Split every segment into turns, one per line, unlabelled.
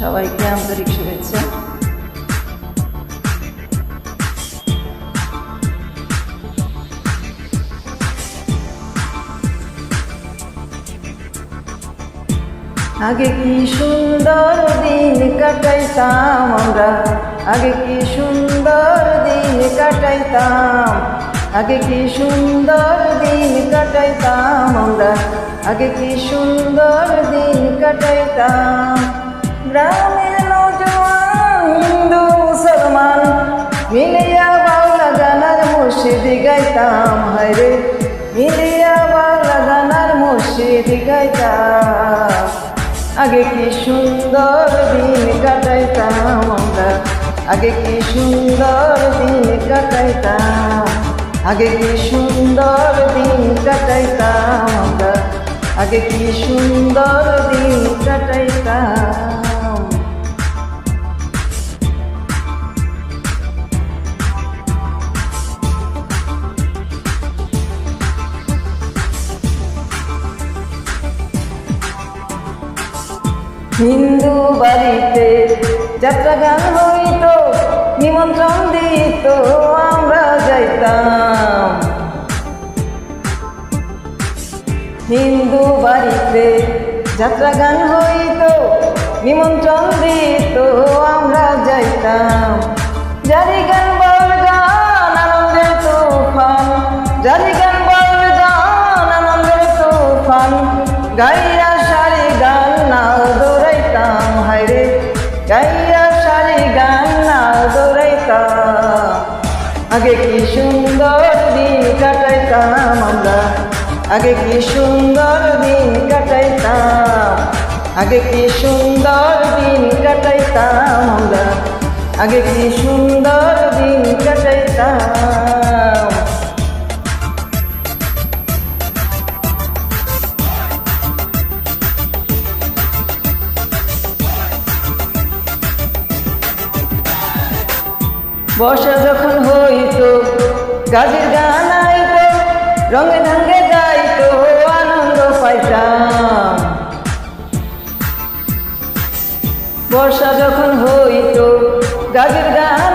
সবাইকে আন্তরিক শুভেচ্ছা। আগে কি সুন্দর দিন কাটাইতাম আমরা? আগে কি সুন্দর দিন কাটাইতাম? আগে কি সুন্দর দিন কাটাইতাম আমরা? আগে কি সুন্দর দিন কাটাইতাম? গ্রামের নজওয়ান মুসলমান, মিলিয়া বাউলা গানার মুর্শিদি গাইতাম হায়রে মিলিয়া বাউলা গানার মুর্শিদি গাইতাম। আগে কি সুন্দর দিন কাটাইতাম আমরা, আগে কি সুন্দর দিন কাটাইতাম। আগে কি সুন্দর দিন কাটাইতাম আমরা, আগে কি সুন্দর দিন কাটাইতাম। হিন্দু বাড়িতে যাত্রা গান হইত, নিমন্ত্রণ দিত, আমরা যাইতাম। হিন্দু বাড়িতে যাত্রা গান হইত, নিমন্ত্রণ দিত, আমরা যাইতাম। জারি গান বল গান, আনন্দের তুফান। জারি গান বল গান, আনন্দের তুফান। গাইয়া গাইয়া সারি গান নাও দৌড়াইতাম আগে কি সুন্দর দিন কাটাইতাম আমরা। আগে কি সুন্দর দিন কাটাইতাম। আগে কি সুন্দর দিন কাটাইতাম আমরা। আগে কি সুন্দর দিন কাটাইতাম। বর্ষা যখন হইতো, গাছের গান আইতো, রঙে ঢঙ্গে গাইতো, আনন্দ পাইতাম। বর্ষা যখন হইতো, গাছের গান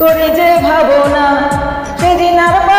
করে যে ভাবনা সেদিন আর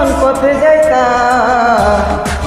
কোন পথে যাইতাম।